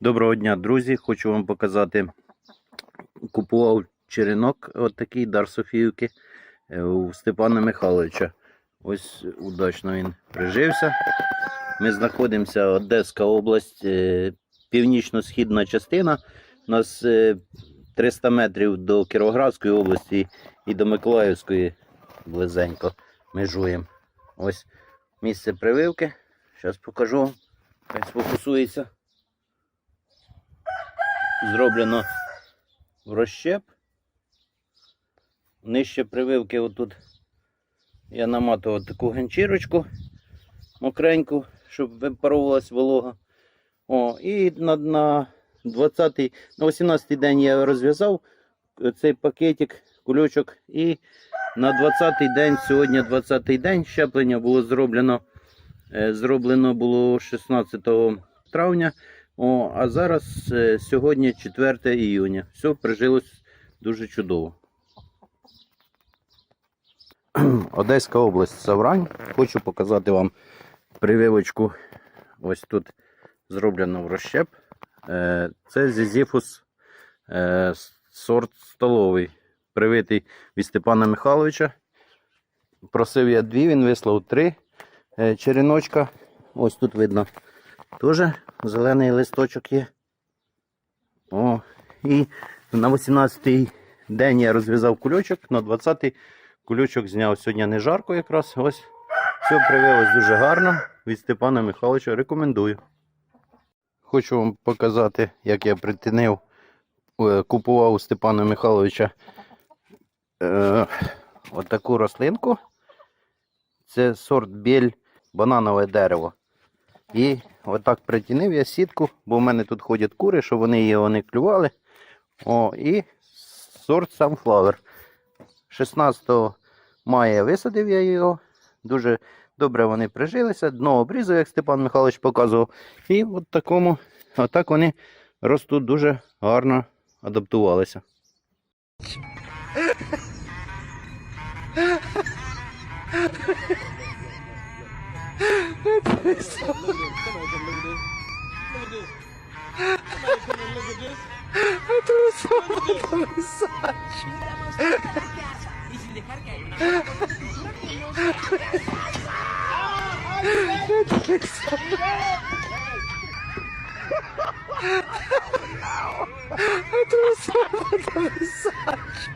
Доброго дня, друзі! Хочу вам показати. Купував черенок, от дар Софіївки е, у Степана Михайловича. Ось удачно він прижився. Ми знаходимося Одеська область, е, північно-східна частина. У нас е, 300 метрів до Кіровоградської області і до Миколаївської близенько межуємо. Ось місце прививки. Зараз покажу. Хай сфокусується зроблено в розщеп. Нижче прививки отут я наматував таку ганчірочку мокреньку, щоб випаровувалась волога. О, і на, на 20 на 18-й день я розв'язав цей пакетик, кульочок. І на 20-й день, сьогодні 20-й день, щеплення було зроблено. е, Зроблено було 16 травня. О, а зараз е, сьогодні 4 іюня. Все прижилось дуже чудово. Одеська область Саврань. Хочу показати вам прививочку. Ось тут зроблено в розщеп. Е, Це зізіфус сорт столовий, привитий від Степана Михайловича. Просив я дві, він вислав три е, череночка. Ось тут видно Теж зелений листочок є. О, і на 18-й день я розв'язав кульочок, на 20-й кульочок зняв сьогодні не жарко якраз. Ось все привилось дуже гарно. Від Степана Михайловича рекомендую. Хочу вам показати, як я притинив, е, купував у Степана Михайловича е, отаку рослинку. Це сорт біль бананове дерево. І отак притінив я сітку, бо в мене тут ходять кури, щоб вони його не клювали. О, і сорт Sunflower. 16 мая висадив я його. Дуже добре вони прижилися. Дно обрізав, як Степан Михайлович показував. І от такому, отак вони ростуть дуже гарно адаптувалися. I threw a slap on the side.